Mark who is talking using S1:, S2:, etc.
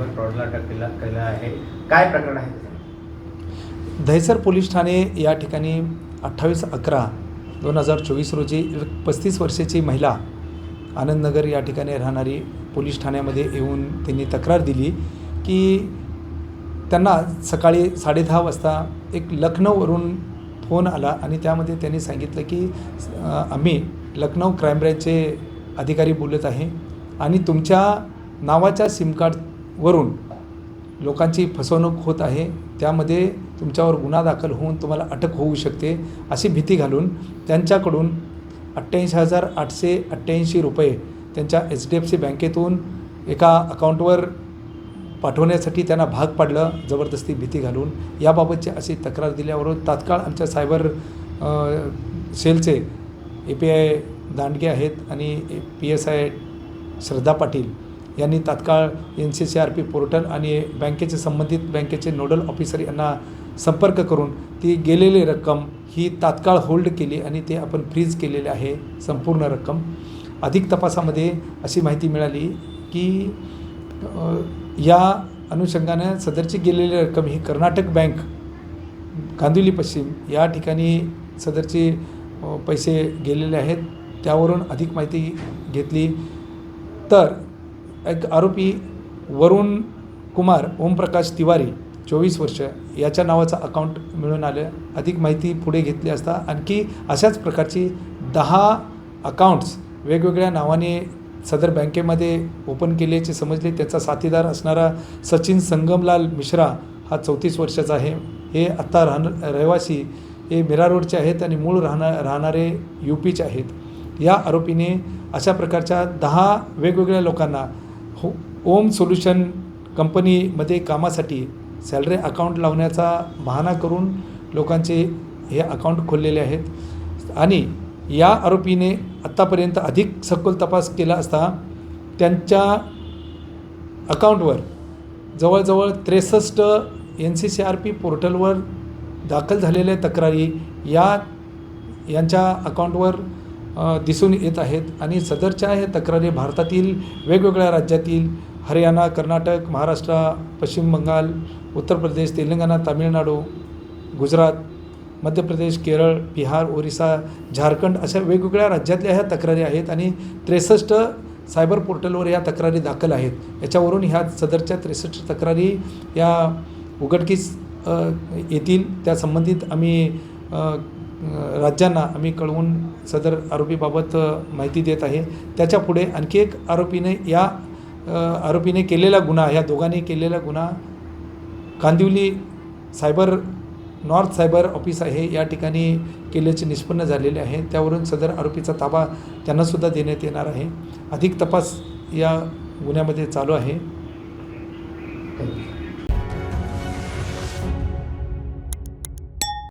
S1: Cyber फ्रॉडला अटक केला केला आहे. काय प्रकरण आहे
S2: दहिसर पोलीस ठाणे या ठिकाणी अठ्ठावीस अकरा दोन हजार चोवीस रोजी पस्तीस वर्षाची महिला आनंदनगर या ठिकाणी राहणारी पोलीस ठाण्यामध्ये येऊन त्यांनी तक्रार दिली की त्यांना सकाळी साडेदहा वाजता एक लखनौवरून फोन आला आणि त्यामध्ये त्यांनी सांगितलं की आम्ही लखनौ क्राईम ब्रँचचे अधिकारी बोलत आहे आणि तुमच्या नावाच्या सिम वरून लोकांची फसवणूक होत आहे त्यामध्ये तुमच्यावर गुन्हा दाखल होऊन तुम्हाला अटक होऊ शकते अशी भीती घालून त्यांच्याकडून अठ्ठ्याऐंशी हजार आठशे अठ्ठ्याऐंशी रुपये त्यांच्या एच डी एफ सी बँकेतून एका अकाउंटवर पाठवण्यासाठी त्यांना भाग पाडलं जबरदस्ती भीती घालून. याबाबतची अशी तक्रार दिल्यावरून तात्काळ आमच्या सायबर सेलचे ए पी आय दांडगे आहेत आणि P S I Shraddha Patil यांनी तात्काळ N C C R P portal आणि बँकेचे संबंधित बँकेचे नोडल ऑफिसर यांना संपर्क करून ती गेलेली रक्कम ही तात्काळ होल्ड केली आणि ते आपण फ्रीज केलेले आहे संपूर्ण रक्कम. अधिक तपासामध्ये अशी माहिती मिळाली की या अनुषंगानं सदरची गेलेली रक्कम ही कर्नाटक बँक कांदिवली पश्चिम या ठिकाणी सदरचे पैसे गेलेले आहेत त्यावरून अधिक माहिती घेतली. तर एक आरोपी वरुण कुमार ओमप्रकाश तिवारी चोवीस वर्ष याच्या नावाचं अकाउंट मिळून आलं. अधिक माहिती पुढे घेतली असता आणखी अशाच प्रकारची दहा अकाउंट्स वेगवेगळ्या नावाने सदर बँकेमध्ये ओपन केल्याचे समजले. त्याचा साथीदार असणारा सचिन संगमलाल मिश्रा हा चौतीस वर्षाचा आहे. हे आत्ता राहण रहिवासी हे मीरा रोडचे आहेत आणि मूळ राहणा राहणारे यू पीचे आहेत. या आरोपीने अशा प्रकारच्या दहा वेगवेगळ्या लोकांना हो. ओम सोल्युशन कंपनीमध्ये कामासाठी सॅलरी अकाउंट लावण्याचा बहाणा करून लोकांचे हे अकाउंट खोललेले आहेत. आणि या आरोपीने आत्तापर्यंत अधिक सखोल तपास केला असता त्यांच्या अकाउंटवर जवळजवळ त्रेसष्ट N C C R P पोर्टलवर दाखल झालेल्या तक्रारी या यांच्या अकाउंटवर दिसून येत आहेत. आणि सदरच्या या तक्रारी भारतातील वेगवेगळ्या राज्यातील हरियाणा कर्नाटक महाराष्ट्र पश्चिम बंगाल उत्तर प्रदेश तेलंगणा तामिळनाडू गुजरात मध्य प्रदेश केरळ बिहार ओरिसा झारखंड अशा वेगवेगळ्या राज्यातल्या ह्या तक्रारी आहेत. आणि त्रेसष्ट सायबर पोर्टलवर या तक्रारी दाखल आहेत. याच्यावरून ह्या सदरच्या त्रेसष्ट तक्रारी या उघडकीस येतील. त्या संबंधित आम्ही राज्यांना आम्ही कळवून सदर आरोपीबाबत माहिती देत आहे. त्याच्या पुढे आणखी एक आरोपीने या आरोपीने केलेला गुन्हा ह्या दोघांनी केलेला गुन्हा Kandivali cyber north cyber office आहे. या ठिकाणी केल्याचे निष्पन्न झालेले आहे. त्यावरून सदर आरोपीचा ताबा त्यांनासुद्धा देण्यात येणार आहे. अधिक तपास या गुन्ह्यामध्ये चालू आहे.